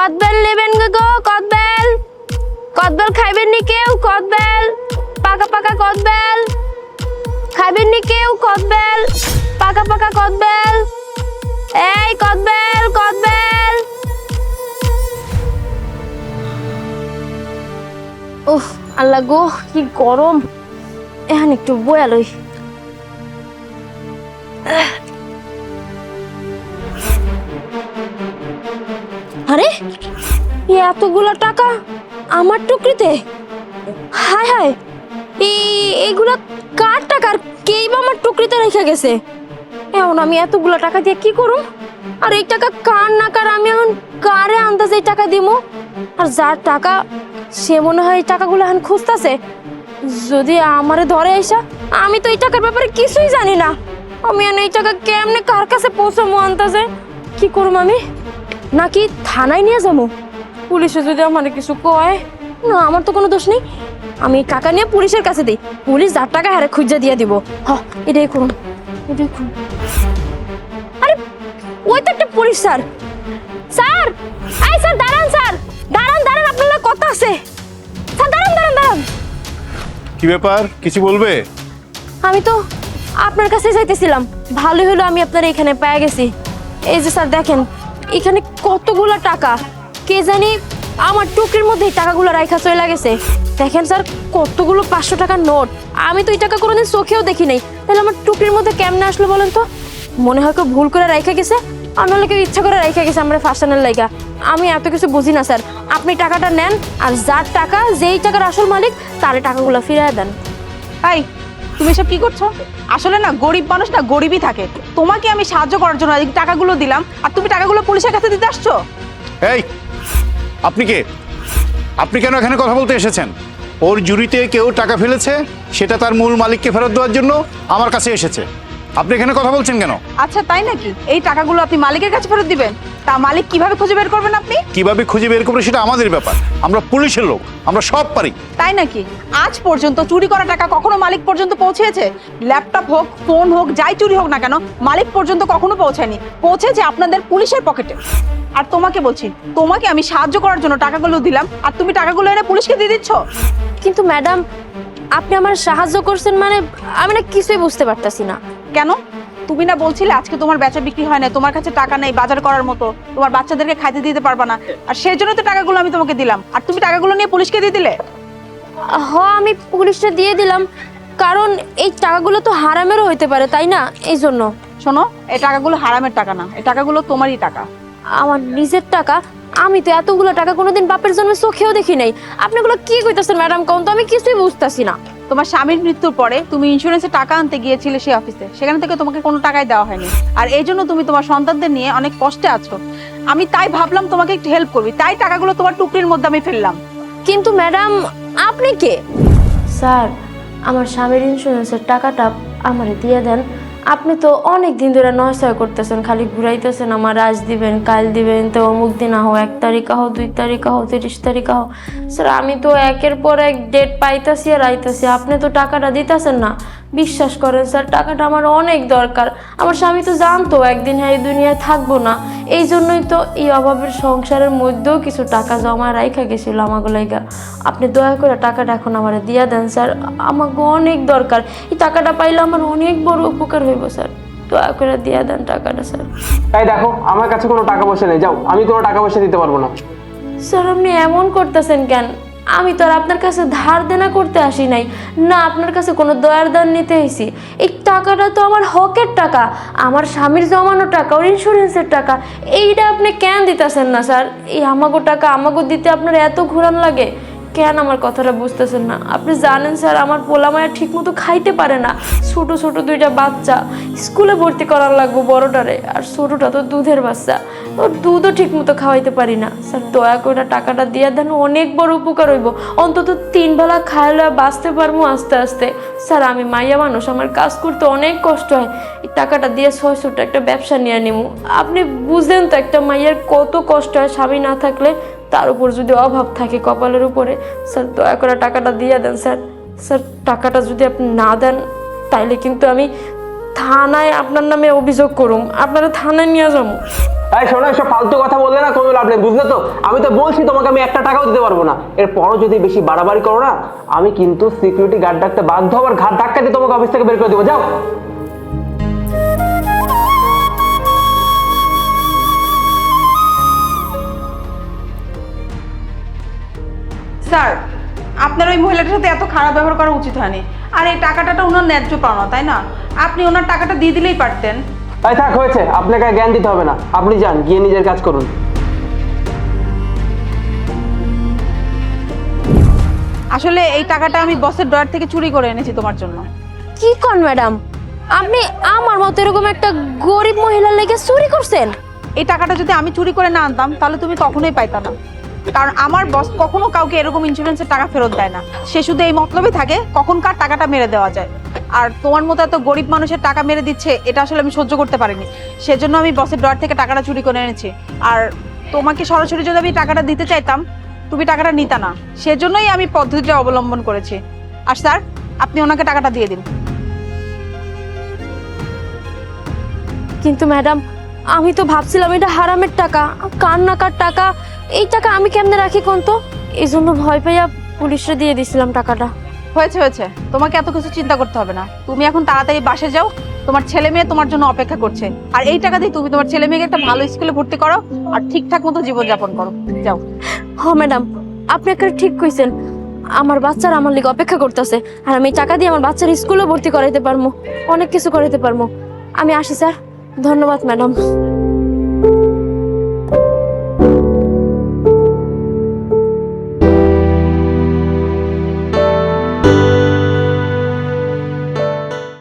কদবেল নেবেন গো কদবেল। কদবেল খাইবেন নি কেউ, কদবেল। পাকা পাকা কদবেল। খাইবেন নি কেউ, কদবেল। পাকা পাকা কদবেল। এই কদবেল কদবেল। উফ, আল্লাহ গো, কি গরম। এখন একটু বয়ালই এতগুলো টাকা আমার টুকরিতে? হায় হায়, এই এইগুলো কার টাকার কেই বা আমার টুকরিতে রেখে গেছে? এখন আমি এতগুলো টাকা দিয়ে কি করুম? আর এই টাকা কার না কার? আমি এখন কারে আন্দাজে এই টাকা দিমু? আর যার টাকা সে মনে হয় এই টাকাগুলো এখন খুঁজতেছে। যদি আমারে ধরে আইসা, আমি তো এই টাকার ব্যাপারে কিছুই জানি না। আমি এখন এই টাকা কেমনে কার কাছে পৌঁছামো আন্দাজে? কি করুম আমি? নাকি থানায় নিয়ে যাব পুলিশে যদি আমার কিছু কয়? না আমার তো কোনো দোষ নেই। আমি টাকা নিয়ে পুলিশের কাছে দিই। পুলিশ যার টাকা হারে খুঁজে দিয়ে দিব। হ এটাই করুন। এটাই করুন। আরে ওই তো একটা পুলিশ স্যার। স্যার! এই স্যার দাঁড়ান স্যার। দাঁড়ান দাঁড়ান আপনার কথা আছে। স্যার দাঁড়ান দাঁড়ান দাঁড়ান। কি ব্যাপার? কিছু বলবে? আমি তো আপনার কাছে যাইতেছিলাম। ভালোই হলো আমি আপনার এখানে পেয়ে গেছি। এই যে স্যার দেখেন এখানে কতগুলো টাকা। কে জানি আমার টুকরির মধ্যে এই টাকাগুলো রাইখা চলে গেছে দেখেন স্যার কতগুলো পাঁচশো টাকার নোট। আমি তো এই টাকা কোনোদিন চোখেও দেখি নাই। তাহলে আমার টুকরির মধ্যে কেমনে আসলো বলেন তো? মনে হয় কেউ ভুল করে রাইখা গেছে আর নাহলে কেউ ইচ্ছা করে রাইখা গেছে আমরা ফাঁসানোর লাইগা আমি এত কিছু বুঝি না স্যার। আপনি টাকাটা নেন আর যার টাকা যেই টাকার আসল মালিক তার টাকাগুলো ফিরিয়ে দেন। এই তুমি এসব কি করছ? আসলে না গরিব মানুষ না গরিবই থাকে। তোমাকে আমি সাহায্য করার জন্য এই টাকাগুলো দিলাম আর তুমি টাকাগুলো পুলিশের কাছে দিতে আসছো? এই আপনি কে? আপনি কেন এখানে কথা বলতে এসেছেন? ওর জুরিতে কেউ টাকা ফেলেছে, সেটা তার মূল মালিককে ফেরত দেওয়ার জন্য আমার কাছে এসেছে। আপনি এখানে কথা বলছেন কেন? আচ্ছা তাই নাকি? এই টাকাগুলো আপনি মালিকের কাছে ফেরত দিবেন। তা মালিক কীভাবে খুঁজে বের করবেন আপনি? কীভাবে খুঁজে বের করবেন সেটা আমাদের ব্যাপার। আমরা পুলিশের লোক আমরা সব পারি। তাই নাকি? আজ পর্যন্ত চুরি করা টাকা কখনো মালিক পর্যন্ত পৌঁছেছে? ল্যাপটপ হোক ফোন হোক যাই চুরি হোক না কেন মালিক পর্যন্ত কখনো পৌঁছায়নি পৌঁছেছে আপনাদের পুলিশের পকেটে। আর তোমাকে বলছি তোমাকে আমি সাহায্য করার জন্য টাকাগুলো দিলাম আর তুমি টাকাগুলো এনে পুলিশকে দিয়ে দিচ্ছ? কিন্তু ম্যাডাম আপনি আমার সাহায্য করছেন মানে আমি না কিছুই বুঝতে পারতাছি না। কেন? তুমি না বলছিলে আজকে তোমার বেচা বিক্রি হয় না তোমার কাছে টাকা নেই বাজার করার মতো তোমার বাচ্চাদেরকে খাইতে দিতে পারবা না। আর সেই জন্য তো টাকাগুলো আমি তোমাকে দিলাম। আর তুমি টাকাগুলো নিয়ে পুলিশকে দিয়ে দিলে? হ আমি পুলিশটা দিয়ে দিলাম। কারণ এই টাকাগুলো তো হারামেরও হইতে পারে তাই না? এই জন্য। শোনো এই টাকাগুলো হারামের টাকা না এই টাকাগুলো তোমারই টাকা। আমার নিজের টাকা? আমি তো এতগুলো টাকা কোনোদিন বাপের জন্য চোখেও দেখি নাই। আপনি এগুলো কি কইতাছেন ম্যাডাম? কোন তো আমি কিছুই বুঝতাছি না। তোমার স্বামীর মৃত্যুর পরে তুমি ইন্স্যুরেন্সে টাকা আনতে গিয়েছিলে সেই অফিসে সেখান থেকে তোমাকে কোনো টাকাই দেওয়া হয়নি। আর এই জন্য তুমি তোমার সন্তানদের নিয়ে অনেক কষ্টে আছো। আমি তাই ভাবলাম তোমাকে একটু হেল্প করবি। তাই টাকাগুলো তোমার টুকরির মধ্যে আমি ফেললাম। কিন্তু ম্যাডাম আপনি কে? স্যার আমার স্বামীর ইন্স্যুরেন্সের টাকাটা আমারে দিয়ে দেন। আপনি তো অনেক দিন ধরে নয়সয় করতেছেন, খালি ঘুরাইতেছেন আমার আজ দিবেন, কাল দিবেন, তো অমুক দিন আহো, এক তারিখ আহো, দুই তারিখ আহো, তিরিশ তারিখ আহো। স্যার, আমি তো একের পর এক ডেট পাইতাছি আর আইতাছি। আপনি তো টাকাটা দিতেছেন না। বিশ্বাস করেন স্যার টাকাটা আমার অনেক দরকার। আমার স্বামী তো জানতো একদিন হ্যাঁ এই দুনিয়ায় থাকব না। এই জন্যই তো এই অভাবের সংসারের মধ্যেও কিছু টাকা জমা রাইখা গেছিল আমাকে লাইগা। আপনি দয়া করে টাকাটা এখন আমার দিয়া দেন স্যার। আমাকে অনেক দরকার। এই টাকাটা পাইলে আমার অনেক বড় উপকার হইব স্যার। দয়া করে দিয়া দেন টাকাটা স্যার। তাই দেখো আমার কাছে কোনো টাকা পয়সা নেই। যাও আমি কোনো টাকা পয়সা দিতে পারব না। স্যার আপনি এমন করতেছেন কেন? আমি তো আর আপনার কাছে ধার দেনা করতে আসি নাই। না, আপনার কাছে কোনো দয়ার দান নিতে এসেছি এই টাকাটা তো আমার হকের টাকা, আমার স্বামীর জমানো টাকা, ওর ইন্স্যুরেন্সের টাকা, এইটা আপনি কেন দিতেছেন না, স্যার? এই আমাগো টাকা, আমাগো দিতে আপনার এত ঘুরান লাগে। কেন আমার কথাটা বুঝতেছেন না? আপনি জানেন স্যার, আমার পোলামায়া ঠিক মতো খাইতে পারে না। ছোট ছোট দুইটা বাচ্চা। স্কুলে ভর্তি করার লাগবো বড়টারে। আর ছোটটা তো দুধের বাচ্চা। ওর দুধও ঠিক মতো খাওয়াইতে পারি না। স্যার, দয়া করে টাকাটা দিয়ে দেন, অনেক বড় উপকার হইব। অন্তত তিন বেলা খাইলে বাঁচতে পারব আস্তে আস্তে। স্যার, আমি মাইয়া মানুষ। আমার কাজ করতে অনেক কষ্ট হয়। এই টাকাটা দিয়ে ছয় ছোট একটা ব্যবসা নিয়ে নিমু। আপনি বুঝলেন তো একটা মাইয়ার কত কষ্ট হয় স্বামী না থাকলে তার উপর যদি অভাব থাকে কপালের উপরে, স্যার, দয়া করে টাকাটা দিয়ে দেন, স্যার। স্যার, টাকাটা যদি আপনি না দেন, তাইলে কিন্তু আমি থানায় আপনার নামে অভিযোগ করুম। আপনারা থানায় নিয়ে যাব। এই শোনো, এসব ফালতু কথা বললে না কোনো লাভ নেই, বুঝলে তো? আমি তো বলছি তোমাকে আমি একটা টাকাও দিতে পারব না। এরপরও যদি বেশি বাড়াবাড়ি করো না, আমি কিন্তু সিকিউরিটি গার্ড ডাকতে বাধ্য হবার ঘাট ধাক্কা দিয়ে তোমাকে অফিস থেকে বের করে দেবো। যাও। স্যার আপনার ওই মহিলাটার সাথে এত খারাপ ব্যবহার করা উচিত হয়নি। আর এই টাকাটা তো ওনার ন্যায্য পাওনা তাই না? আপনি ওনার টাকাটা দিয়ে দিলেই পারতেন। এই থাক হয়েছে। আপনাকে আর জ্ঞান দিতে হবে না। আপনি যান গিয়ে নিজের কাজ করুন। আসলে এই টাকাটা আমি বসের ডয়ার থেকে চুরি করে এনেছি তোমার জন্য। কি কন ম্যাডাম? আপনি আমার মতো এরকম একটা গরিব মহিলার লেগে চুরি করছেন? এই টাকাটা যদি আমি চুরি করে না আনতাম তাহলে তুমি কখনোই পাইতা না। কারণ আমার বস কখনো কাউকে এরকম ইন্স্যুরেন্সের টাকা ফেরত দেয় না। সে শুধু এই মতলবই থাকে কখন কার টাকাটা মেরে দেওয়া যায়। আর তোমার মতো এত গরিব মানুষের টাকা মেরে দিচ্ছে, এটা আসলে আমি সহ্য করতে পারিনি। সেজন্য আমি বসের ডর থেকে টাকাটা চুরি করে এনেছি। আর তোমাকে সরাসরি যদি আমি টাকাটা দিতে চাইতাম, তুমি টাকাটা নিতা না। সেজন্যই আমি পদ্ধতিটা অবলম্বন করেছি। আর স্যার, আপনি ওনাকে টাকাটা দিয়ে দিন। কিন্তু ম্যাডাম আমি তো ভাবছিলাম এটা হারামের টাকা কার না কার টাকা। এই টাকা আমি কেমনে রাখি কোন তো? এই জন্য ভয় পাইয়া পুলিশে দিয়ে দিছিলাম টাকাটা। হয়েছে হয়েছে। তোমাকে এত কিছু চিন্তা করতে হবে না। তুমি এখন তাড়াতাড়ি বাসে যাও তোমার ছেলে মেয়ে তোমার জন্য অপেক্ষা করছে। আর এই টাকা দিয়ে তুমি তোমার ছেলে মেয়েকে একটা ভালো স্কুলে ভর্তি করো আর ঠিকঠাক মতো জীবনযাপন করো। যাও। হ ম্যাডাম। আপনি একটা ঠিক কইছেন। আমার বাচ্চারা আমার লিগে অপেক্ষা করতেছে। আর আমি এই টাকা দিয়ে আমার বাচ্চার স্কুলে ভর্তি করাইতে পারব অনেক কিছু করাইতে পারব আমি আসি স্যার। ধন্যবাদ ম্যাডাম।